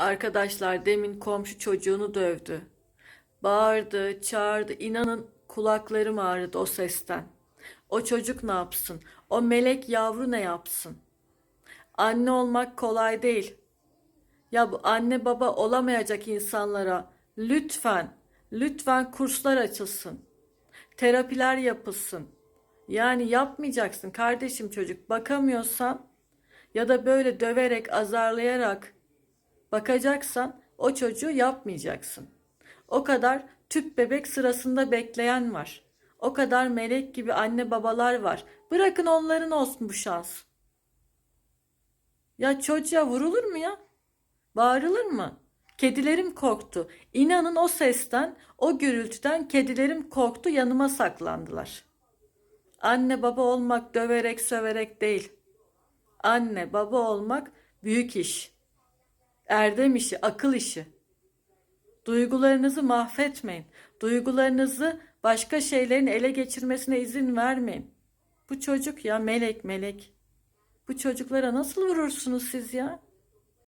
Arkadaşlar demin komşu çocuğunu dövdü. Bağırdı, çağırdı. İnanın kulaklarım ağrıdı o sesten. O çocuk ne yapsın? O melek yavru ne yapsın? Anne olmak kolay değil. Ya bu anne baba olamayacak insanlara lütfen, lütfen kurslar açılsın. Terapiler yapılsın. Yani yapmayacaksın kardeşim çocuk. Bakamıyorsan ya da böyle döverek, azarlayarak bakacaksan o çocuğu yapmayacaksın. O kadar tüp bebek sırasında bekleyen var. O kadar melek gibi anne babalar var. Bırakın onların olsun bu şans. Ya çocuğa vurulur mu ya? Bağırılır mı? Kedilerim korktu. İnanın o sesten, o gürültüden kedilerim korktu, yanıma saklandılar. Anne baba olmak döverek söverek değil. Anne baba olmak büyük iş. Erdem işi, akıl işi. Duygularınızı mahvetmeyin. Duygularınızı başka şeylerin ele geçirmesine izin vermeyin. Bu çocuk ya melek melek. Bu çocuklara nasıl vurursunuz siz ya?